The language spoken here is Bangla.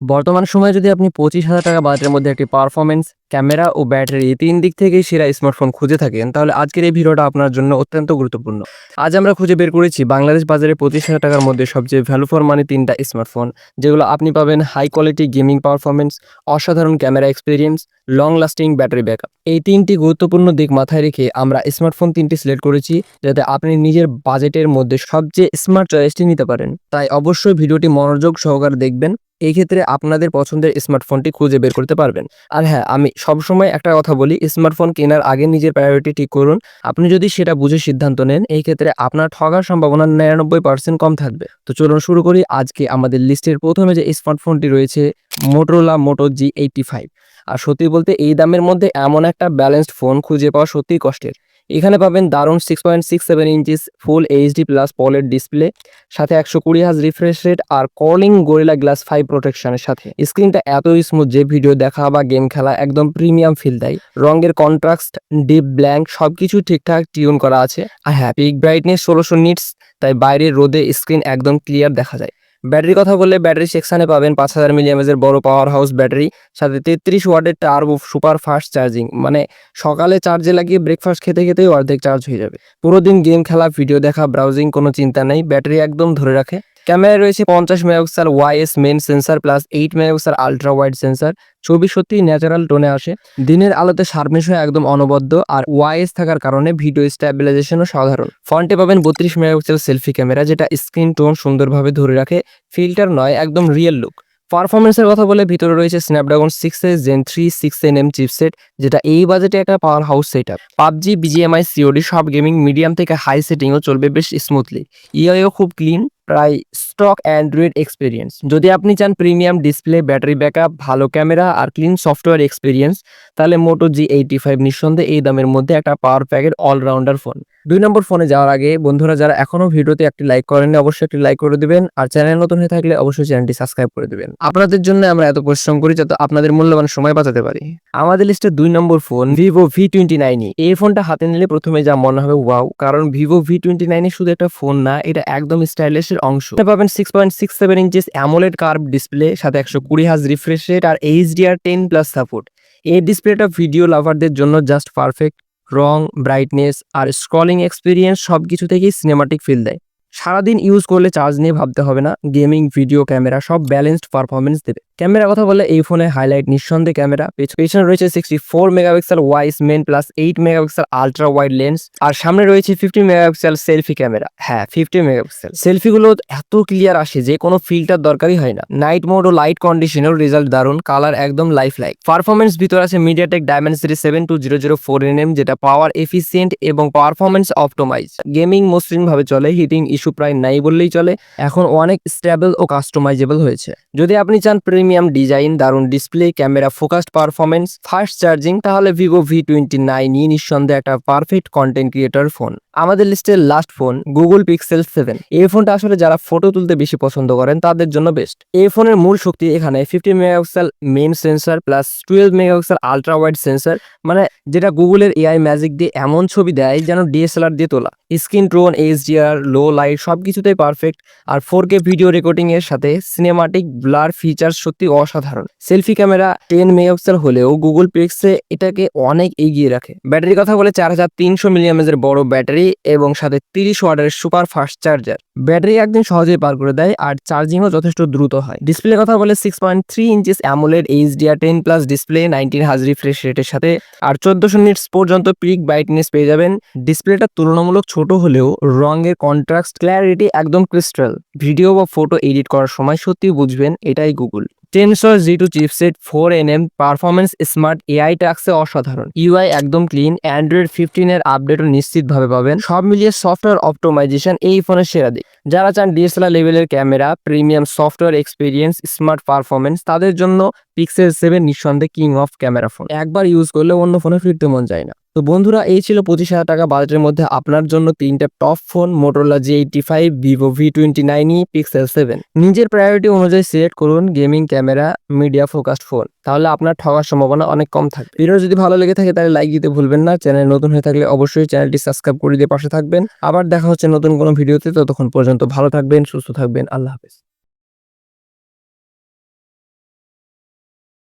বর্তমান সময়ে যদি আপনি পঁচিশ হাজার টাকা বাজেটের মধ্যে একটি পারফরমেন্স ক্যামেরা ও ব্যাটারি এই তিন দিক থেকেই সেরা স্মার্টফোন খুঁজে থাকেন, তাহলে আজকের এই ভিডিওটা আপনার জন্য অত্যন্ত গুরুত্বপূর্ণ। আজ আমরা খুঁজে বের করেছি বাংলাদেশ বাজারে পঁচিশ হাজার টাকার মধ্যে সবচেয়ে ভ্যালু ফর মানি তিনটা স্মার্টফোন যেগুলো আপনি পাবেন হাই কোয়ালিটি গেমিং পারফরমেন্স অসাধারণ camera experience long lasting battery backup এই তিনটি গুরুত্বপূর্ণ দিক মাথায় রেখে আমরা স্মার্টফোন তিনটি সিলেক্ট করেছি, যাতে আপনি নিজের বাজেটের মধ্যে সবচেয়ে স্মার্ট চয়েসটি নিতে পারেন। তাই অবশ্যই ভিডিওটি মনোযোগ সহকারে দেখবেন। এই ক্ষেত্রে আপনাদের পছন্দের স্মার্টফোনটি খুঁজে বের করতে পারবেন। আর হ্যাঁ আমি সবসময় একটা কথা বলি স্মার্টফোন কেনার আগে নিজের প্রায়োরিটি ঠিক করুন। আপনি যদি সেটা বুঝে সিদ্ধান্ত নেন, এই ক্ষেত্রে আপনার ঠগার সম্ভাবনা নিরানব্বই পার্সেন্ট কম থাকবে। তো চলুন শুরু করি আজকে আমাদের লিস্টের প্রথমে যে স্মার্টফোনটি রয়েছে মোটোলা মোটো জি এইটটি ফাইভ আর সত্যি বলতে এই দামের মধ্যে এমন একটা ব্যালেন্সড ফোন খুঁজে পাওয়া সত্যিই কষ্টের। এখানে পাবেন দারুণ six point six seven inches full HD plus পলের ডিসপ্লে সাথে একশো কুড়ি হাজ রিফ্রেশ রেট আর কলিং গরিলা গ্লাস ফাইভ প্রোটেকশনের সাথে। স্ক্রিনটা এত স্মুথ যে ভিডিও দেখা বা গেম খেলা একদম প্রিমিয়াম ফিল দেয়। রঙের কন্ট্রাস্ট ডিপ ব্ল্যাঙ্ক সবকিছু ঠিকঠাক টিউন করা আছে। আর হ্যাঁ পিক ব্রাইটনেস ষোলোশো নিটস তাই বাইরের রোদে স্ক্রিন একদম ক্লিয়ার দেখা যায়। ব্যাটারির কথা বললে ব্যাটারি সেকশানে পাবেন পাঁচ হাজার মিলিয়ামেজের বড় পাওয়ার হাউস ব্যাটারি সাথে তেত্রিশ ওয়ার্ডের টার্বো সুপার ফাস্ট চার্জিং মানে সকালে চার্জে লাগিয়ে ব্রেকফাস্ট খেতে খেতেই অর্ধেক চার্জ হয়ে যাবে। পুরো দিন গেম খেলা ভিডিও দেখা ব্রাউজিং কোনো চিন্তা নেই ব্যাটারি একদম ধরে রাখে। ক্যামেরায় রয়েছে পঞ্চাশ megapixel ওয়াইএস main sensor plus eight megapixel ultra wide sensor ছবি সত্যিই ন্যাচারাল টোনে আসে। দিনের আলোতে সার্মেশ হয়ে একদম অনবদ্য আর ওয়াইএস থাকার কারণে ভিডিও স্ট্যাবিলাইজেশনও সাধারণ। ফ্রন্টে পাবেন বত্রিশ মেগাপিক্সেল সেলফি ক্যামেরা যেটা স্ক্রিন টোন সুন্দরভাবে ধরে রাখে। ফিল্টার নয়, একদম রিয়েল লুক পারফরমেন্সের কথা বলে ভিতরে রয়েছে Snapdragon six S gen three six N M chipset যেটা এই বাজেটে একটা powerhouse set up PUBG BGMI COD সব গেমিং মিডিয়াম থেকে হাই সেটিংও চলবে বেশ স্মুথলি ইআইও খুব ক্লিন প্রায় স্টক অ্যান্ড্রয়েড এক্সপিরিয়েন্স যদি আপনি চান প্রিমিয়াম ডিসপ্লে ব্যাটারি ব্যাকআপ ভালো ক্যামেরা আর ক্লিন সফটওয়্যার এক্সপিরিয়েন্স তাহলে মোটো জি এইটি ফাইভ নিঃসন্দেহে এই দামের মধ্যে একটা পাওয়ার প্যাকের অলরাউন্ডার ফোন দুই নম্বর ফোনে যাওয়ার আগে বন্ধুরা, যারা এখনও ভিডিওতে একটি লাইক করেননি, অবশ্যই একটি লাইক করে দিবেন। আর চ্যানেল নতুন হয়ে থাকলে অবশ্যই চ্যানেলটি সাবস্ক্রাইব করে দিবেন। আপনাদের জন্য আমরা এত পরিশ্রম করি যাতে আপনাদের মূল্যবান সময় বাঁচাতে পারি। আমাদের লিস্টে দুই number phone Vivo V twenty nine এই ফোনটা হাতে নিলে প্রথমে যা মনে হবে ওয়াও কারণ ভিভো ভি টোয়েন্টি নাইনে শুধু একটা ফোন না, এটা একদম স্টাইলিশের অংশ। এটা পাবেন six point six seven inches AMOLED curve display সাথে একশো কুড়ি হাজ রিফ্রেশ রেট আর এইচডিআর টেন প্লাস সাপোর্ট এই ডিসপ্লেটা ভিডিও লাভারদের জন্য জাস্ট পারফেক্ট রং ব্রাইটনেস আর স্ক্রলিং এক্সপিরিয়েন্স সব কিছু থেকেই সিনেমাটিক ফিল দেয়। সারাদিন ইউজ করলে চার্জ নিয়ে ভাবতে হবে না। গেমিং ভিডিও ক্যামেরা সব ব্যালেন্সড পারফরমেন্স দেবে। ক্যামেরা কথা বলে এই ফোনে হাইলাইট নিঃসন্দেহে ক্যামেরা পেছনে রয়েছে sixty four megapixel wise main plus eight megapixel ultra wide lens আর সামনে রয়েছে ফিফটি মেগাপিক্সেল সেলফি ক্যামেরা হ্যাঁ ফিফটি মেগাপিক্সেল সেলফিগুলো এত ক্লিয়ার আসে যে কোনো ফিল্টার দরকারই হয় না। নাইট মোড ও লাইট কন্ডিশনেও রেজাল্ট দারুণ কালার একদম লাইফ লাইক পারফরমেন্স ভিতর আছে MediaTek Dimensity seven two zero zero four N M যেটা পাওয়ার এফিসিয়েন্ট এবং পারফরমেন্স অপটোমাইজ গেমিং মসৃণ ভাবে চলে হিটিং ইস্যু প্রায় নাই বললেই চলে। এখন অনেক স্টেবল ও কাস্টমাইজেবল হয়েছে। যদি আপনি চান প্রিমিয়াম ডিজাইন, দারুণ display, camera focused performance fast charging, তাহলে ভিভো ভি টোয়েন্টি নাইন নিঃসন্দেহে একটা পারফেক্ট কন্টেন্ট ক্রিয়েটর ফোন আমাদের লিস্টের last phone Google Pixel seven এই ফোনটা আসলে যারা ফটো তুলতে বেশি পছন্দ করেন, তাদের জন্য বেস্ট এই ফোনের মূল শক্তি এখানে fifty megapixel main sensor plus twelve megapixel ultra wide sensor মানে যেটা গুগলের এআই ম্যাজিক দিয়ে এমন ছবি দেয় যেন ডিএসএলআর দিয়ে তোলা। Screen tone HDR low light সব কিছুতেই পারফেক্ট আর ফোর কে ভিডিও রেকর্ডিং এর সাথে সিনেমাটিক ব্লার ফিচার সত্যি অসাধারণ। সেলফি ক্যামেরা টেন মেগাপিক্সেল হলেও গুগল পিক্সে এটাকে অনেক এগিয়ে রাখে। ব্যাটারির কথা বলে চার হাজার তিনশো মিলিয়ামেজের বড় ব্যাটারি এবং সাথে তিরিশ ওয়াটের সুপার ফাস্ট চার্জার। ব্যাটারি একদিন সহজেই পার করে দেয় আর চার্জিংও যথেষ্ট দ্রুত হয়। ডিসপ্লে কথা বলে six point three inches AMOLED HDR ten plus display nineteen হাজ রিফ্রেশ রেটের সাথে আর চোদ্দশো নিটস পর্যন্ত পিক ব্রাইটনেস পেয়ে যাবেন। ডিসপ্লেটা তুলনামূলক ছোট হলেও রঙের কন্ট্রাস্ট ক্ল্যারিটি একদম ক্রিস্টাল ভিডিও বা ফটো এডিট করার সময় সত্যি বুঝবেন, এটাই Google Tensor G two chipset four N M performance smart AI টাক্সে অসাধারণ। ইউআই একদম ক্লিন, অ্যান্ড্রয়েড ফিফটিন এর আপডেটও নিশ্চিতভাবে পাবেন। সব মিলিয়ে সফটওয়্যার অপটোমাইজেশন এই ফোনের সেরা দিক। যারা চান ডিএসএলআর লেভেলের camera, premium software experience, smart performance তাদের জন্য পিক্সেল সেভেন নিঃসন্দেহে কিং অফ ক্যামেরা ফোন একবার ইউজ করলে অন্য ফোনে ফিরতে মন যায় না। তো বন্ধুরা, এই ছিল পঁচিশ হাজার টাকা বাজেটের মধ্যে আপনার জন্য তিনটা top phone Motorola G eighty five Vivo V twenty nine E Pixel seven নিজের প্রায়োরিটি অনুযায়ী সিলেক্ট করুন gaming camera media focused phone তাহলে আপনার ঠকার সম্ভাবনা অনেক কম থাকবে। ভিডিও যদি ভালো লেগে থাকে, তাহলে লাইক দিতে ভুলবেন না। চ্যানেল নতুন হয়ে থাকলে অবশ্যই চ্যানেলটি সাবস্ক্রাইব করে দিয়ে পাশে থাকবেন। আবার দেখা হচ্ছে নতুন কোনো ভিডিওতে ততক্ষণ পর্যন্ত ভালো থাকবেন, সুস্থ থাকবেন। আল্লাহ হাফেজ।